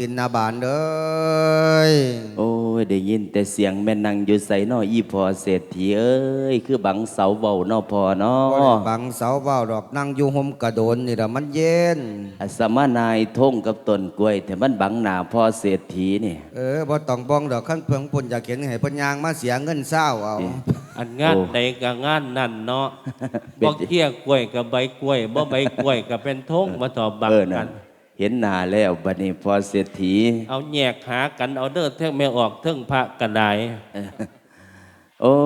ตินนาบานเด้ยโอ้ยได้ยินแต่เสียงแม่นังอยู่ใส่นออีพอเศรษฐีเอ้ยคือบังเสาเบานอพอเนอบ่ได้บังเสาเว้าดอกนั่งอยู่ห่มกระโดนนี่ละมันเย็นสมานายทงกับต้นกล้วยแต่มันบังหนาพอเศรษฐีนี่เออบ่ต้องบ้องดอกขั้นเพิงปุ่นอยากเห็นให้พิ่นยางมาเสียเงินเศร้าเอาอันงานใดก็งานนั่นเนาะเป็นบ่เกี้ยกล้วยกับใบกล้วยบ่ใบกล้วยก็เป็นทงมาตอบบังกัน เห็นหน้าแล้วบัดนี้พ่อเศรษฐี เอาแยกหากันเอาเด้อเท่งไม่ออกเท่งพระกระไดโอ้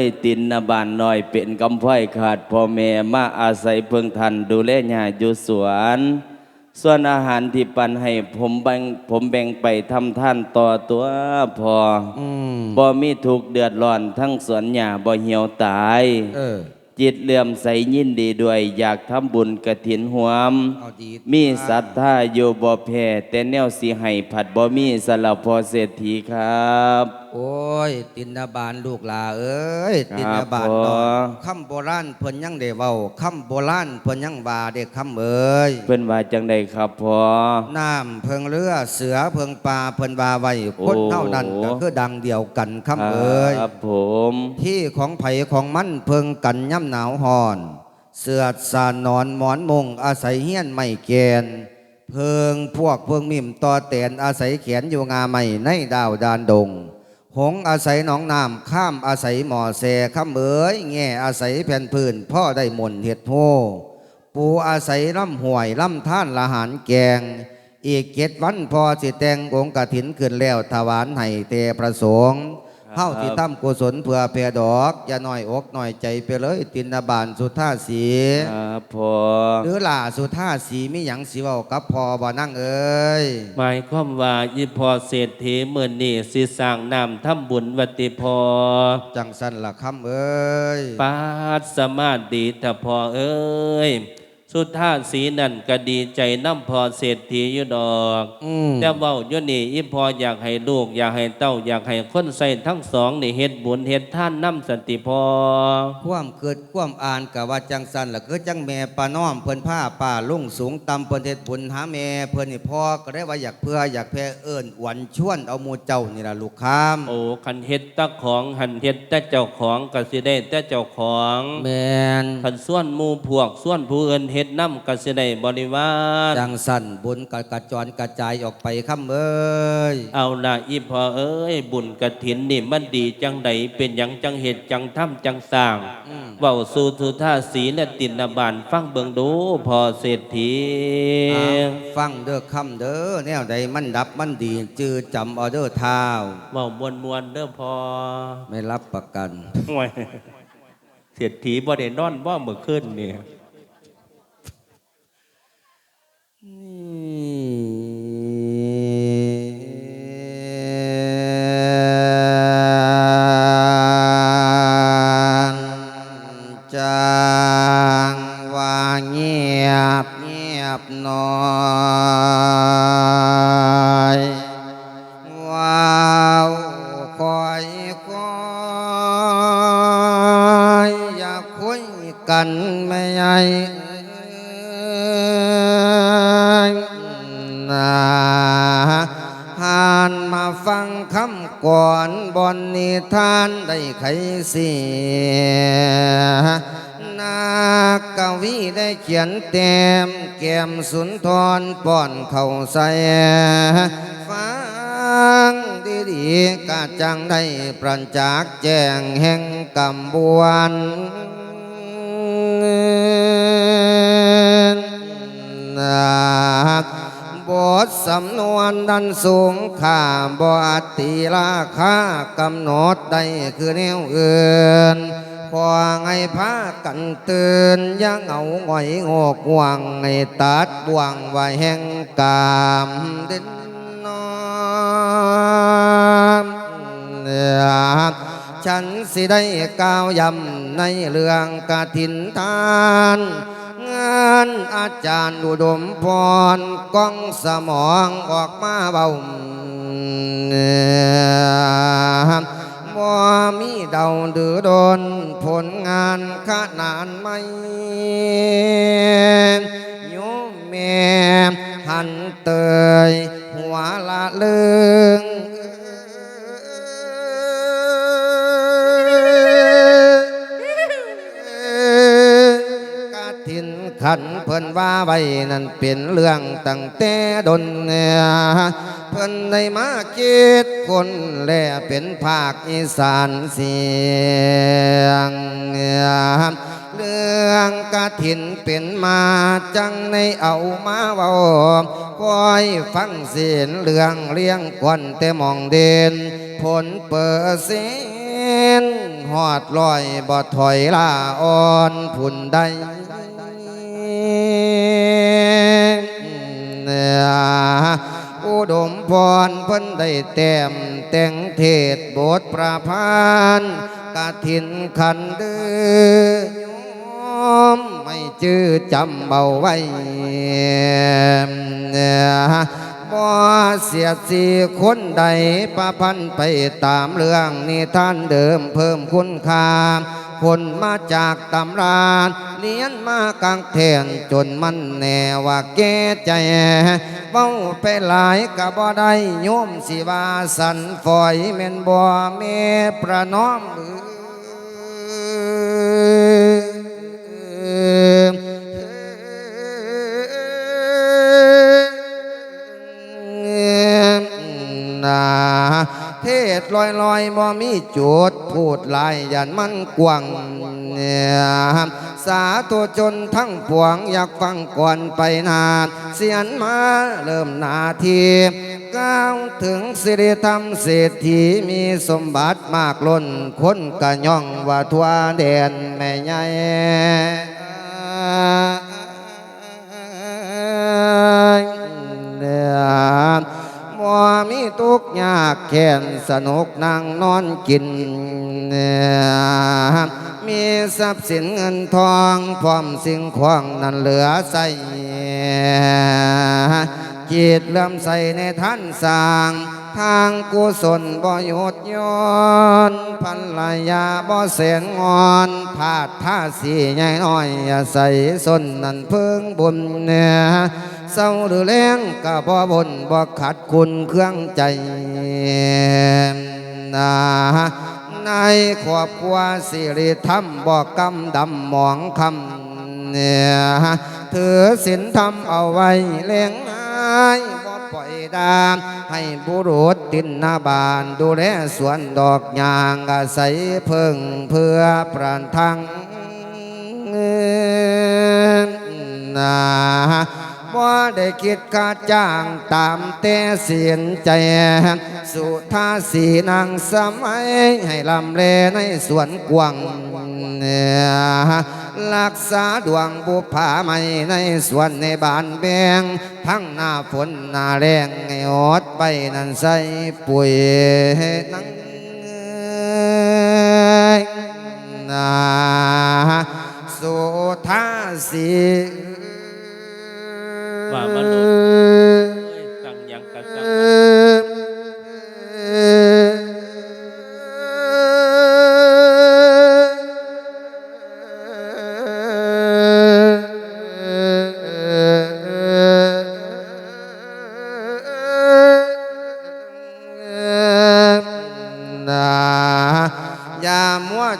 ย ตินนาบานน้อยเป็นกำไพ่ขาดพ่อแม่มาอาศัยเพิ่งทันดูแลหญ้าอยู่สวน ส่วนอาหารที่ปันให้ผมแบ่งผมแบ่งไปทำท่านต่อตัวพออืมบ่มีถูกข์เดือดร้อนทั้งสวนหญ้าบ่เหี่ยวตาย เออ จิตเลื่อมใสยินดีด้วย อยากทำบุญกระถินหวม เอาดีมีศรัทธาอยู่บ่แพ้แต่แนวสิให้ผัดบ่มีสลับพอเศรษฐีครับ โอ้ย ตินนาบานลูกหลาเอ้ยครับตินนาบานพ่อเนาะคำโบราณเพิ่นยังได้เว้าคำโบราณเพิ่นยังว่าเด็กคำเอ้ยเพิ่นว่าจังไดครับพ่อน้ำเพิงเรือเสือเพิงปลาเพิ่นว่าไว้โอ้คนเท่านั้นก็คือดังเดียวกันคำเอ้ยครับผม ที่ของไผของมันเพิงกันย่ำหนาวหอน เสือดสานนอนหมอนมุงอาศัยเฮียนไม่แกนเพิงพวกเพิงมิมต่อแตนอาศัยเขียนอยู่งาไม่ในดาวดานดง หงอาศัยหนองน้ำข้ามอาศัยหมอแสข้ามเอ๋ยแง่อาศัยแผ่นพื้นพ่อได้มนเห็ดโพปูอาศัยล่ำห่วยล่ำท่านละหารแกง อีกเจ็ดวันพอสิแตงองกระถินขึ้นแล้วถวานให้เตประสงค์ เฮาที่ตั้มกุศลเพื่อเพดอก อย่าน้อยอกน้อยใจไปเลยตินบานสุท่าสีครับพ่อหรือล่าสุท่าสีมีหยังสิเว้ากับพอบ่นั่งเอ้ยหมายความว่าอีพอเศรษฐีมื้อนี้สิสร้างน้ำทำบุญวัติพอ จังสันละคำเอ้ยปาดสมาดีถ้าพอเอ้ย สุดท่าสีนั่นก็ดีใจน้ำพอเศรษฐีอยู่ดอกอืมแต่เว่าอยู่นี่อีพออยากให้ลูก อยากให้เต้า อยากให้คนใส่ทั้งสองนี่เฮ็ดบุญเฮ็ดท่านน้ำสันติพอความเกิดความอ่านกะว่าจังสันละคือจังแม่ป้าน้อมเพิ่นผ้าป่าลุ่งสูงต่ำเพิ่นเฮ็ดบุญหาแม่เพิ่นนี่พ่อก็ได้ว่าอยากเพื่ออยากแพ่เอิ้นหวันชวนเอาหมู่เจ้านี่ล่ะลูกค้ามโอ้คันเฮ็ดแตะของหันเฮ็ดแต่เจ้าของก็สิได้แต่เจ้าของแม่นคันส่วนหมู่พวกส่วนผู้อื่นเฮ็ดน้ำก็สิได้บริวารจังสันบุญกกระจรกระจายออกไปคำเอ้ยเอาละอีพอเอ้ยบุญกระถินนี่มันดีจังใดเป็นหยังจังเฮ็ดจังทำจังสร้างอืมเว้าสู่ทุท่าสีและตินนาบานฟังเบิงดูพอเศรษฐีอ้าวฟังเด้อคำเด้อแนวใดมันดับมันดีจือจำเอาเด้อเท้าเว้ามวนมวนๆเด้อพอ ไม่รับประกันห่วยเศรษฐีบ่ได้นอนบ่เมื่อคืนนี่จั ยบหน่อยว้าวคอยคอยอย่าคุยกันไม่ใหญ่นาหานมาฟังคำก่อนบอนนิทานได้ไขสี เขียนเต็มแก้มสุนทรป้อนเข้าใส่ฟังดีๆกะจังได้ประจักษ์แจ้งแห่งกำบวนนาบทสำนวนดันสูงค่าบอตติราคากำหนดได้คือแนวอื่น พอไงพากันตื่นยังเอาหงอยงอกห่วงไงตัดบ่วงไว้แห่งกามดินนอนฉันสิได้กล่าวยำในเรื่องกฐินทานงานอาจารย์อุดมพรก้องสมองออกมาเบา บ่มีเดาดือดนผลงานขนานไม่โยมแม่หันเตยหัวละเลือง ขันเพิ่นว่าไว้นั่นเป็นเรื่องตั้งแต่ดนเนี่ยเพิ่นได้มาคิดคนแลเป็นภาคอีสานเสียงเนี่ยเรื่องกาถินเป็นมาจังในเอามาเว้าคอยฟังเสียนเรื่องเลี้ยงกวนแต่มองเด่นผลเปิดเสียนหอดลอยบ่ถอยลาอ่อนผุนใด อุดมพรเพิ่นได้แต้มแต่งเทศบทประพันธ์กาถินขันเดือมไม่จื้อจำเบาไว้บ่เสียสีคนใดประพันไปตามเรื่องนิทานเดิมเพิ่มคุณค่าคนมาจากตำรา เรียนมากางแทนจนมันแน่ว่าแก่ใจเบ้าไปหลายก็บ่ได้โยมสิว่าสันฝอยแม่นบ่แม่ประนอมนา เทศลอยลอยบ่มีจุดพูดลายยันมันกว้างเนี่ยสาธุจนทั้งปวงอยากฟังก่อนไปนานเสียนมาเริ่มนาทีก้าวถึงสิริธรรมเศรษฐีมีสมบัติมากล้นคนกะย่องว่าทั่วแดนแม่ใหญ่ากแค้นสนุกนั่งนอนกินเนี่ยมีทรัพย์สินเงินทองพร้อมสิ่งของนั้นเหลือใส่จิตเลื่อมใสในท่านสร้าง ทางกุศลบ่หยุดย้อนพันลายาบ่เสนงอนผาดท่าสีใหญ่น้อยอย่าใส่สนนั่นเพิ่งบุญเนี่ย เศร้าหรือแรงก็บ่บนบ่ขัดคุณเครื่องใจนะในครอบครัวสิริธรรมบ่กำดำหมองคำเนี่ยถือศีลธรรมเอาไว้เลี้ยงนายบ่ปล่อยดามให้บุรุษตินนาบานดูแลสวนดอกยางอาศัยเพิ่งเพื่อปรานทังนา ว่าได้คิดค่าจ้างตามแต่เสียนใจ สุทาสีนางสมัย ให้ลำเลในสวนกวางรักษาดวงบุพาไม่ในสวนในบ้านแบงทั้งหน้าฝนหน้าแรงให้อดไปนั่นใส่ปุ๋ยนังนาสุทาสี ว่ามนุ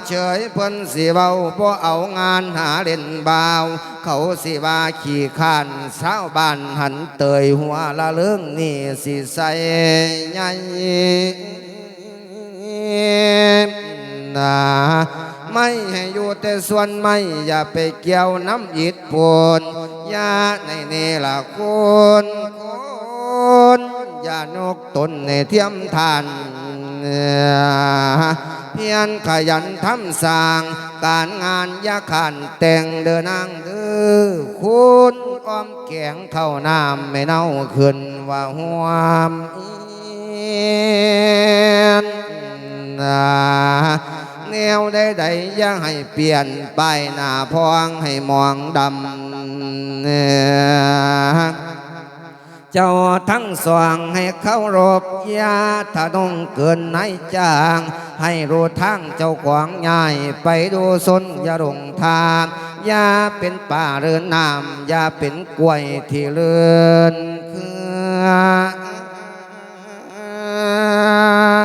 เฉยเพิ่นสิเบาบ่เอางานหาเล่นบาว เขาสิว่าขี้ข้านชาวบ้านหันเตยหัวละเรื่องนี่สิใส่ใหญ่นะไม่ให้อยู่แต่ส่วนไม่อย่าไปเกี่ยวน้ำอิดปนยาในนี่ละคนคนอย่านกตนในเทียมทาน เพียรขยันทำสร้าง การงานยาขันแต่งเดินนางเดือคุณอ้อมแกงเข้าน้ำไม่เน่าขึ้นว่าหวามเอนแนวใดๆอย่าให้เปลี่ยนไปหน้าพองให้มองดำ เจ้าทั้งสว่างให้เขารบยาถ้าน้องเกินนายจาง ให้รู้ทางเจ้าขวางใหญ่ไปดูสนยารงทางยาเป็นป่าเรือนน้ำยาเป็นกล้วยที่เลื่อนเคือ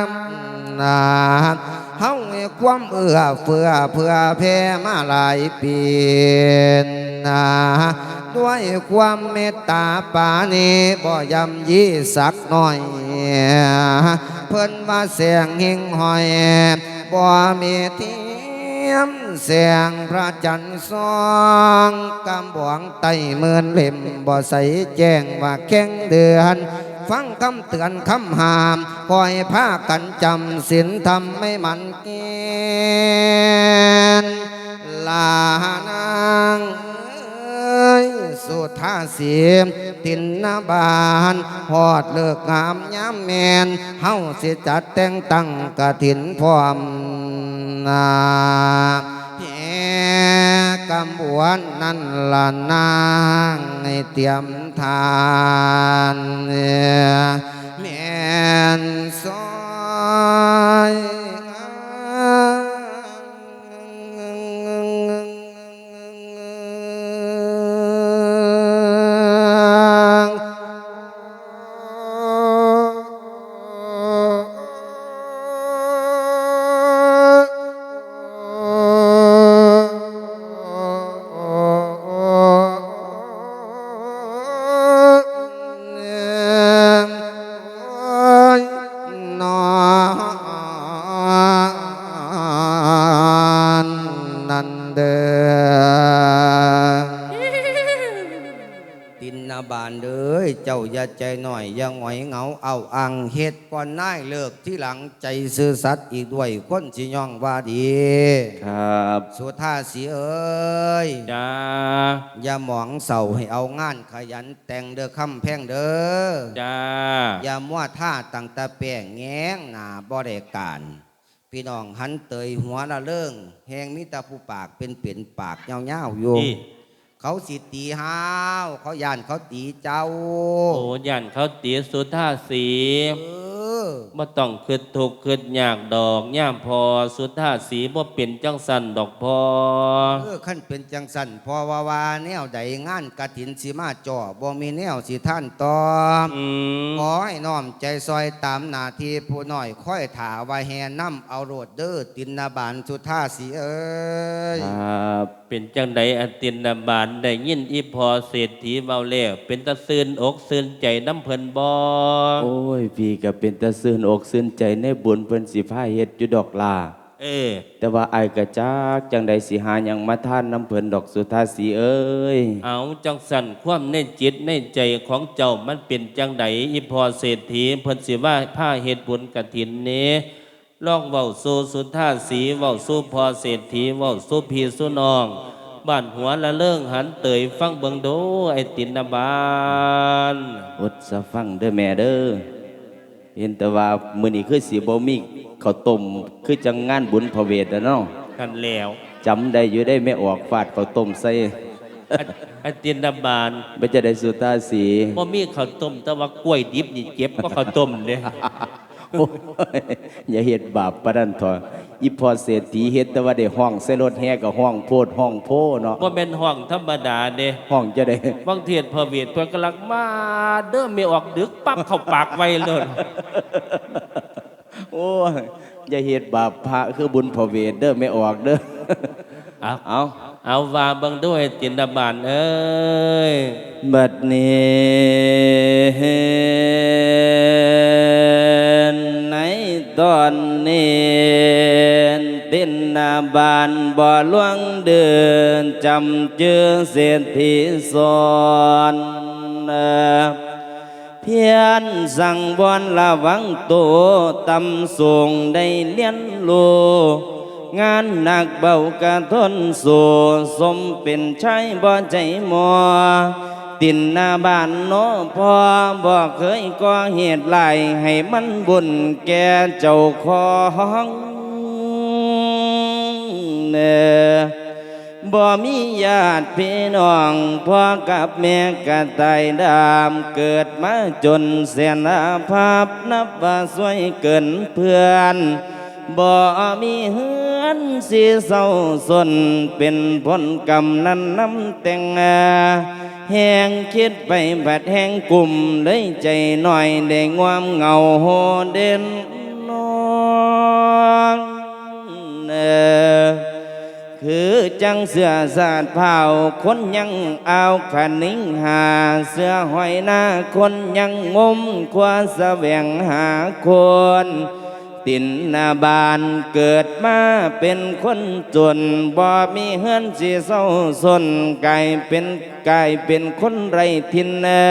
นน้ำ เฮาความเอื้อเฟื้อเพื่อแพ่มาหลายปีนาด้วยความเมตตาปานีบ่ยำยี่สักหน่อย เพิ่นว่าเสียงหิงหอยบ่มีทียมเสียงพระจันทร์สองกำบวงไตเมือนเล่มบ่ใสแจ้งว่าแข้งเดือน ฟังคำเตือนคำหามคอยพากันจำศีลธรรมไม่มันเกณฑ์ลานางสุดท่าเสียมตินนาบานพอดเลิกงามย้ำแมนเฮาสิจัดแต่งตั้งกะถินพร้อมนา แห่กำบวนนั่นล ใจหน่อยอย่าหงอยเหงาเอาอังเฮ็ดก่อนน่ายเลิกที่หลังใจซื่อสัตย์อีกด้วยคนสิย่องว่าดี ครับสุธาสีเอ้ยจ้าอย่าหมองเศร้าให้เอางานขยันแต่งเด้อคำแพงเด้อจ้าอย่ามัวท่าตั้งแตาแป้งแง้งหน้าบ่ได้การพี่น้องหันเตยหัวละเรื่องแหงมิตาผู้ปากเป็นเปลี่ยนปากเงาๆอยู่นี่ เขาสิตีห้าวเขาย่านเขาตีเจ้า โอ้ยันเขาเตียสุท่าสี เออ บ่ต้องคิดทุกข์คิดยากดอกย่ามพอสุท่าสีบ่เป็นจังสันดอกพอเออขั้นเป็นจังสันพอว่าว่าแนวใดงานกะถินสิมาจ่อบ่มีแนวสิท่านตอมอืมขอให้น้อมใจซอยตามหน้าที่ผู้น้อยค่อยถาว่าแห่น้ำเอาโรดเด้อตินนาบานสุธาสีเอ้ยครับเป็นจังใดอตินนาบานได้ยินอีพอเศรษฐีเว้าแล้วเป็นตะซื่นอกซื่นใจน้ำเพิ่นบ่โอ้ยพี่ก็เป็นตาซื่นอกซื่นใจในบุญเพิ่นสิพาเฮ็ดอยู่ดอกลาเออแต่ว่าไอ้ายกะจักจังใดสิหาหยังมาทานน้ำเพิ่นดอกสุธาสีเอ้ย เอาจังสันความในจิตในใจของเจ้ามันเป็นจังใดอีพอเศรษฐีเพิ่นสิว่าผ้าเฮ็ดบุญกฐินนี้ลองเว้าสู่สุทธาสีเว้าสู่พอเศรษฐีเว้าสู่พี่สู่น้องบ้านหัวละเลิงหันเตยฟังเบิงโดไอตินนาบานอดสะฟังเด้อแม่เด้อ เห็นแต่ว่ามื้อนี้คือสิบ่มีข้าวต้มคือจังงานบุญพระเวทอะเนาะกันแล้วจำได้อยู่ได้แม่ออกฟาดข้าวต้มใส่อะไอตินนาบานบ่จะได้สุตาสีบ่มีข้าวต้ม แต่ว่ากล้วยดิบนี่เจ็บก็ข้าวต้มเด้ โอ้ยอย่าเฮ็ดบาปปานนั้นเถอะ อีพอเศรษฐีเฮ็ดแต่ว่าได้ห้องใส่รถแห่ก็ห้องโพดห้องโพเนาะบ่แม่นห้องธรรมดาเด้ห้องจะได้บางเทียนพระเวทเพิ่นกำลังมาเด้อไม่ออกดึกปั๊บเข้าปากไว้เลยโอ้ยอย่าเฮ็ดบาปพระคือบุญพระเวทเด้อไม่ออกเด้อเอาเอาเอาว่าเบิ่งด้วยตินดาบานเอ้ยบัดนี้ในตอนนี้ ตินนาบานบ่อหลวงเดินจำเจือเศรษฐีสอนเพียนสั่งบอนระวังตัวตำสูงได้ เนรู้งานหนักเบากะทนสู่สมเป็นชายบ่ใจมัวตินหน้าบ้านโนพอบ่เคยก่อเหตุหลายให้มันบุญแก่เจ้าของเนอบ่มีญาติพี่น้องพ่อกับแม่กระตายดามเกิดมาจนแสนาภัพนับว่าสวยเกินเพื่อนบ่มีเฮือนสิเศร้าสนเป็นผลกรรมนั้นน้ำแต่งอาแหงคิดไปบัดแหงกลุ่มเลยใจหน่อยได้งวมเงาโหเด่นนองเนอ คือจังเสือสาดเผาคนยังเอาขันนิ่งหา เสือหอยหน้าคนยังงมคว้าแสวงหาคน ตินนาบานเกิดมาเป็นคนจนบ่มีเฮือนสิเศร้าสนกายเป็นกายเป็นคนไรทินเนอ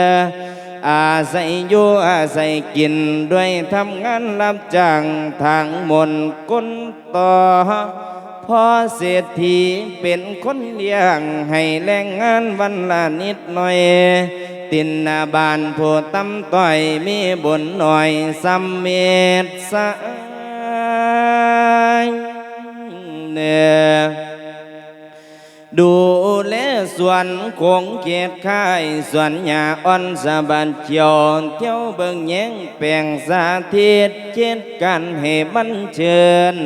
อาศัยอยู่อาศัยกินด้วยทำงานรับจ้างทางมนต์ก้นต่อ พอเศรษฐีเป็นคนเลี้ยง ให้แรงงานวันละนิดหน่อย ตินนาบานผู้ตำต้อยมีบุญหน่อยสัมเมตสายเนดูแลสวนคงเกียรค่ายสวนหญ้าอ่อนสะบันเขียวเที่ยวเบิ่งแยงแปลงสาธิตเช่นกันให้บันเชิญ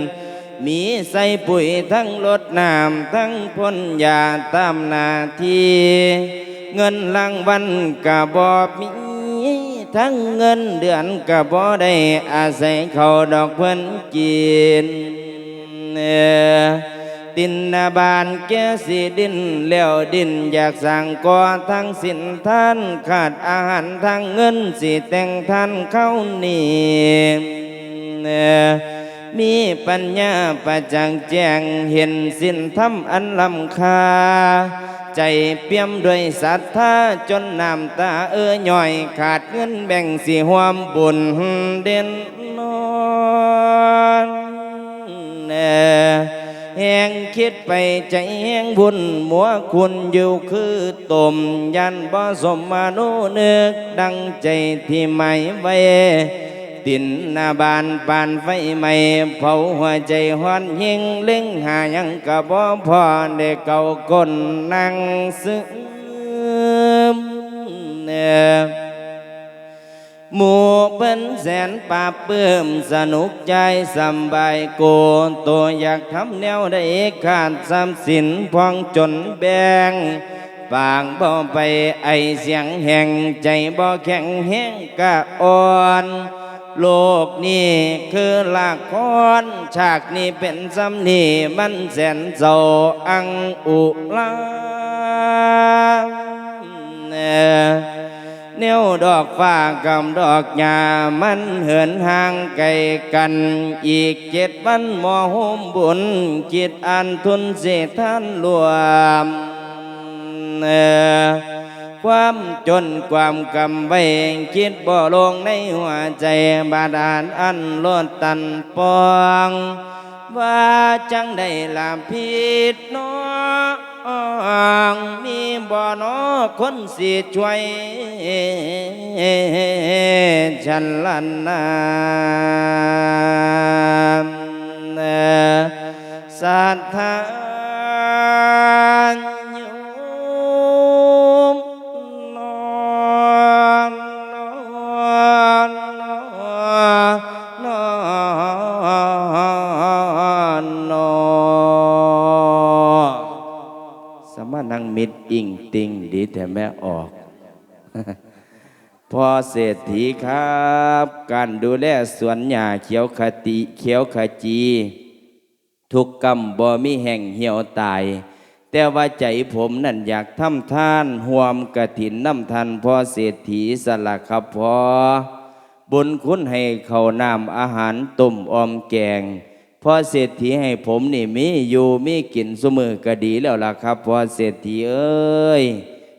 มีใส่ปุ๋ยทั้งรดน้ำทั้งพ่นยาตามนาทีเงินรางวัลกะบอมีทั้งเงินเดือนกะบ่ได้อาศัยเขาดอกเพิ่นกินตินนาบานแกสิดินแล้วดินอยากสั่งก่อทั้งสินท่านขาดอาหารทั้งเงินสิแต่งท่านเข้านี่เอ่อ มีปัญญาประจังแจ้งเห็นสิ้นธรรมอันลำคา ใจเปี่ยมด้วยศรัทธาจนน้ำตาเอ้อหย่อยขาดเงินแบ่งสิหวมบุญเด่นนอนแน่แหงคิดไปใจแหงบุญมัวคุณอยู่คือตมยันบ่สมมานุนึกดังใจที่ไม่ไว้ ตินนาบานปานไฟไหม้เผาหัวใจหอนยิงเล็งหายังกะบ่พอได้เก่าก้นนั่งซึมเน่หมู่เพิ่นแสนปาเปื้มสนุกใจสำบายโกตัวอยากทำแนวได้ขาดสามสินพองจนแบงปางบ่ไปไอเสียงแห่งใจบ่แข็งแห้งกะอ่อน โลกนี้คือละครฉากนี้เป็นสำนีมันแสนเศร้าอังอุลาเอ่อแนวดอกฟ้ากับดอกหญ้ามันเหินห่างไกลกัน อีกเจ็ดวันหมอโฮมบุญจิตอันทุนเสท่านรวมเอ่อ ความจนความกำไว้คิดบ่ลงในหัวใจบาดาลอันโลดตันปองว่าจังได้ลาผิดน้องมีบ่นอคนสิช่วยฉันลันนามเอ่อศรัทธา ดีแต่แม่ออก พอเศรษฐีครับ การดูแลสวนหญ้าเขียวขติเขียวขจี ทุกกรรมบ่มีแห่งเหี่ยวตาย แต่ว่าใจผมนั่นอยากทำท่านห่วมกระถินน้ำทันพอเศรษฐีสละครับพอบุญคุณให้เขานำอาหารต้มออมแกงพอเศรษฐีให้ผมนี่มีอยู่มีกินสมือก็ดีแล้วล่ะครับ พอเศรษฐีเอ้ย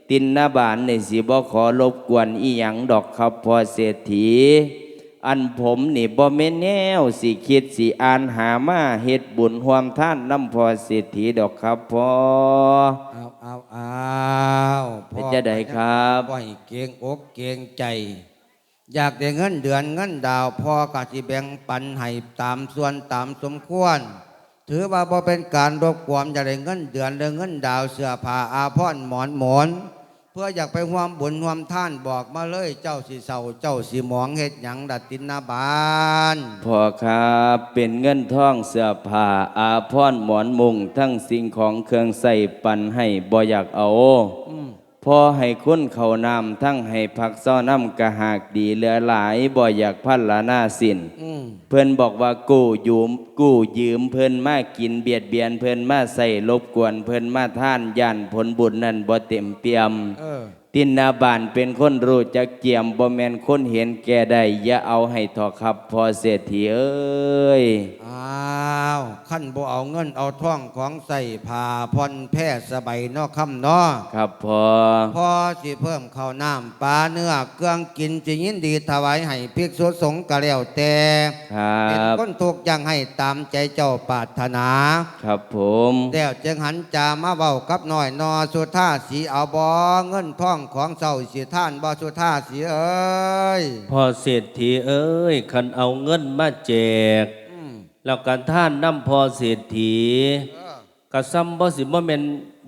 ตินนาบานในสิบ่ขอรบกวนอีหยังดอกครับพอเศรษฐี อันผมนี่บ่แม่นแนวสิคิดสิอ่านหามาเฮ็ดบุญห่วมท่านน้ำพอเศรษฐีดอกครับพอ เอาเอาเอาเป็นจะใดครับ พ่อให้เก่งอกเก่งใจ อยากได้เงินเดือนเงินดาวพ่อกสิแบ่งปันให้ตามส่วนตามสมควร ถือว่าบ่เป็นการรบกวนอยากได้เงินเดือนหรือเงินดาวเสื้อผ้าอาภรณ์หมอนหมอน เพื่ออยากไปร่วมบุญร่วมท่านบอกมาเลยเจ้าสิเศร้าเจ้าสิหมองเฮ็ดหยังดัดตินนาบานพ่อครับเป็นเงินทองเสื้อผ้าอาพรณ์หมอนมุงทั้งสิ่งของเครื่องใส่ปันให้บ่อยากเอา อืม พอให้คุณเขานำทั้งให้พักซ้อน้ำกะหากดีเหลือหลายบ่อยากพันละหน้าสินอืมเพิ่นบอกว่ากู้ยืมกู้ยืมเพิ่นมากินเบียดเบียนเพิ่นมาใส่รบกวนเพิ่นมาท่านย่านผลบุญนั่นบ่เต็มเปี่ยมเออ ตินนาบานเป็นคนรู้จักเจียมบ่แม่นคนเห็นแก่ได้อย่าเอาให้ทอครับ พอเศรษฐีเอ้ยอ้าวขั้นบ่เอาเงินเอาท่องของใส่ผ้าพรแพร่สบายเนอกคำเนาะครับพอพอสิเพิ่มข้าวน้ำปลาเนื้อเครื่องกินจิยินดีถวายให้ภิกษุสงฆ์ก็แล้วแต่ครัเป็นบคนทุกข์อยังให้ตามใจเจ้าปรารถนา ครับผมแล้วจึงหันจามาเว้ากับน้อยนอสุท่าสีเอาบอเงินท่องของเศร้าสีท่านบอสุท่าสีเอ้ยพอเศรษฐีเอ้ยคันเอาเงินมาแจกอืมแล้วการท่านนำพอเศรษฐีเออกระซ้ำบ่สิบ่แม่น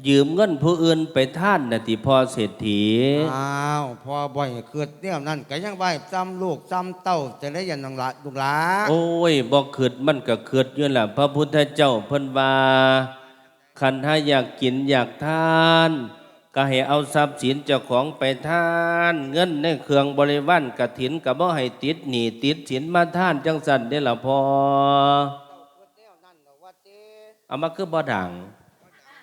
ยืมเงินผู้อื่นไปท่านน่ะติพอเศรษฐีอ้าวพอบ่อยเกิดเนี่ยนั่นก็ยังไหวซ้ำลูกซ้ำเต้าจะได้ยันนองละลูกหลาโอ้ยบ่คิดมันก็คิดอยู่ล่ะพระพุทธเจ้าเพิ่นว่าคันถ้าอยากกินอยากทาน ก็ให้เอาทรัพย์สินเจ้าของไปทานเงินในเครื่องบริวารกฐินก็บ่ให้ติดหนีติดสินมาท่านจังสันเด้ละพอเอามาคือบ่ดัง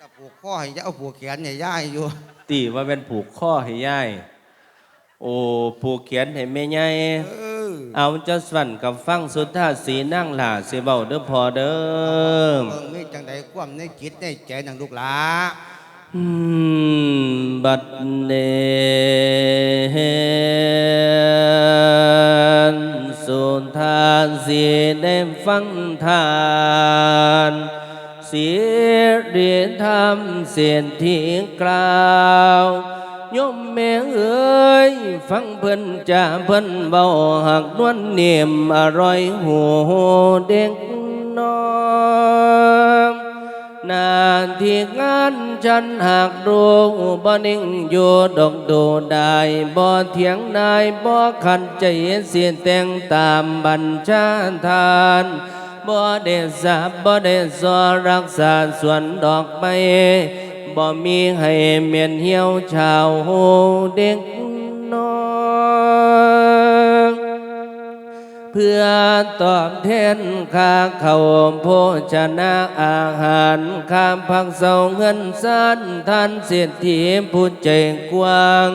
กับผูกข้อให้ยาเอาผูกแขนให้ย่ายอยู่ตีว่าเป็นผูกข้อให้ยายโอ้ผูกเขียนให้แม่ใหญ่เออเอาเจ้าสั่นกับฟังสุดท่าสีนั่งหล่าเสิเบาเด้อพอเด้อเบิ่งนี่จังใดความในจิตในใจนังลูกหลา อืมบัดเนนสุนทานสีได้ฟังทานเสียเรียนธรรมเสีย นาที่งานฉันหากดูบ่นิ่งอยู่ดอกดูได้บ่เถียงนายบ่ขันใจเสียแต่งตามบัญชาทานบ่ได้สาบบ่ได้สอรักษาส่วนดอกไม้บ่มีให้เมียนเหี่ยวชาวเด็กน้อย เพื่อตอบแทนค่าเข้าโภชนะอาหารข้ามพักเสาเงินสันท่านเศรษฐีผู้ใจกว้าง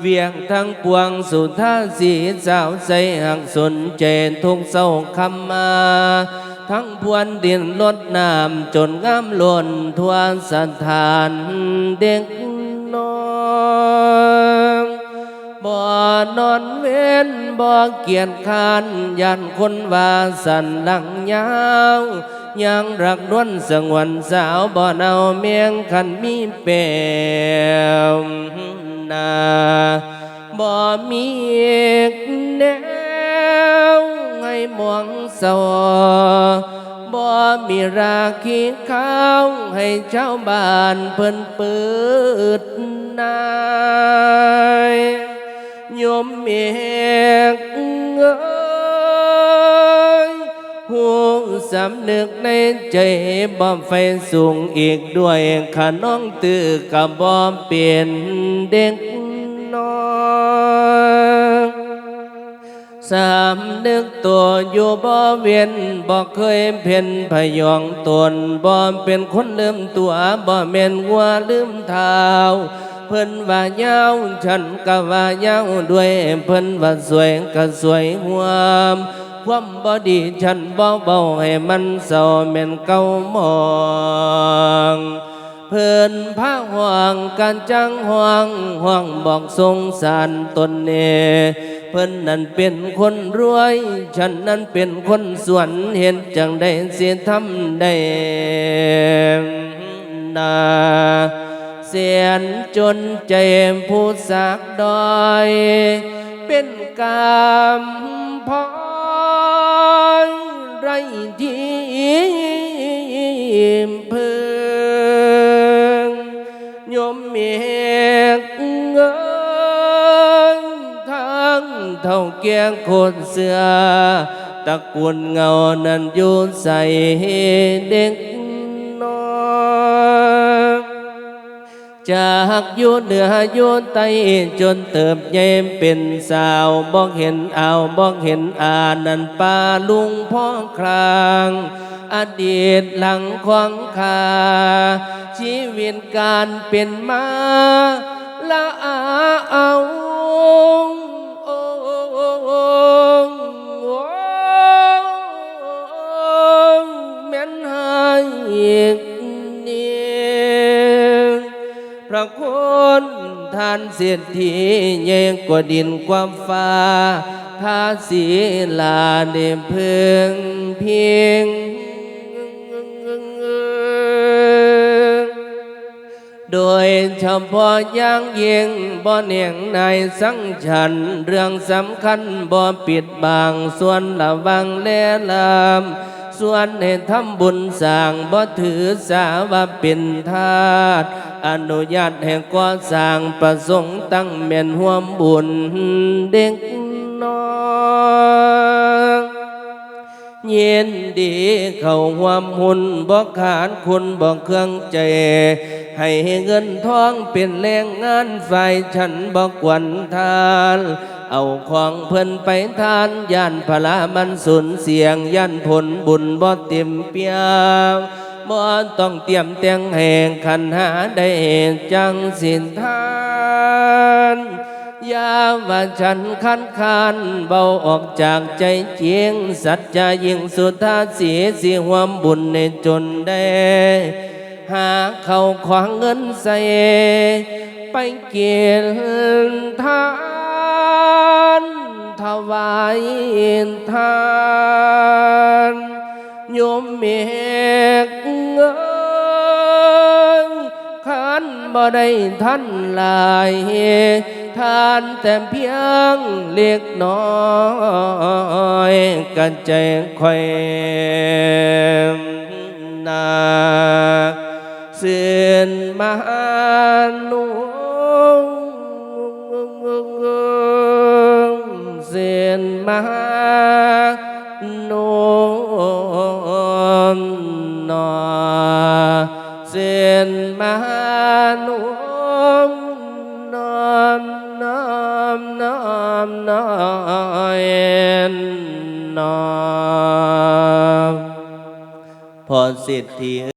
เวียงทั้งปวงสุท่าสีสาวใสหักสนเจนทุกเศร้าคำมา ทั้งพวนดินลดน้ำจนงามล้นทั่วสถานเด็กน้อย บ่นอนเว้นบ่เกียจคร้านยันคนว่าสันหลังยาวยังรักนวลสงวนสาวบ่เนาเมียงคันมีเปรมนาบ่มีแนวให้มองเศร้าบ่มีราคีขาวให้ชาวบ้านเพิ่นเปิดนายโยมเมกเอยหูสำนึกในใจบ่ไฟสูงอีกด้วยขน้องตื้อกับบ่เปลี่ยนเด็กน้อยสามนึกตัวอยู่บ่เวียนบ่เคยเพ่นพยองตนบ่เป็นคนลืมตัวบ่แม่นวัวลืมเท้า เพิ่นว่าเยาฉันก็ว่าเยาด้วยเพิ่นว่าสวยก็สวยหวมความบ่ดีฉันบ่เบาให้มันเศร้าแม่นเก่ามองเพิ่นพาห่วงกันจังห่วงห่วงบอกสงสารตนเนเพิ่นนั้นเป็นคนรวย ฉันนั้นเป็นคนสวนเห็นจังได้เสียทำได้นา เสียนจนใจผู้สักดอย เป็นกามพอยไรที่พึงยมเมกเงยทางเท่าเกียงคนเสือตะกุนเงานั้นยู่ใส่เด็กน้อย จากอยู่เหนืออยู่ใต้จนเติบเย็บเป็นสาวบอกเห็นเอาบอกเห็นอานันป่าลุงพ่อครางอดีตหลังควางข้าชีวิตการเป็นมาละอาเอาานเศรษฐีเย่งกว่าดินความฟ้าทาสีลาเดเพึงเพียงโดยเฉพาะย่างเยิงบ่เนียงในสังฉัน เรื่องสำคัญบ่ปิดบังส่วนระวังแลลาม ส่วนให้ทำบุญสร้างบ่ถือสาว่าเป็นทาสอนุญาตให้ก่อสร้างประสงค์ตั้งเม่นห่วมบุญเด็กน้อยเย็นดีเข้าหวามหุ่นบอกขาดคุณบอกเครื่องใจ ให้เงินทองเป็นแรงงานฝ่ายฉันบอกกวนทาน เอาของเพิ่นไปทานย่านพละมันสุนเสียงย่านผลบุญบ่เต็มเปียงบ่ต้องเตรียมเตียงแห่งขันหาได้จังสินทานยาว่าฉันคันคานเบาออกจากใจเจียง สัจจะยิ่งสุดท้าเสียสิหวามบุญในจนได้ หาเข้าขวางเงินใส่ไปเกียรทาน วายทานโยมเมกเงยขันบ่ได้ท่านหลายทานแต่เพียงเล็กน้อยกันใจคอยนาเสื่นมานุ สื่อนมานุนอเส้นมานุ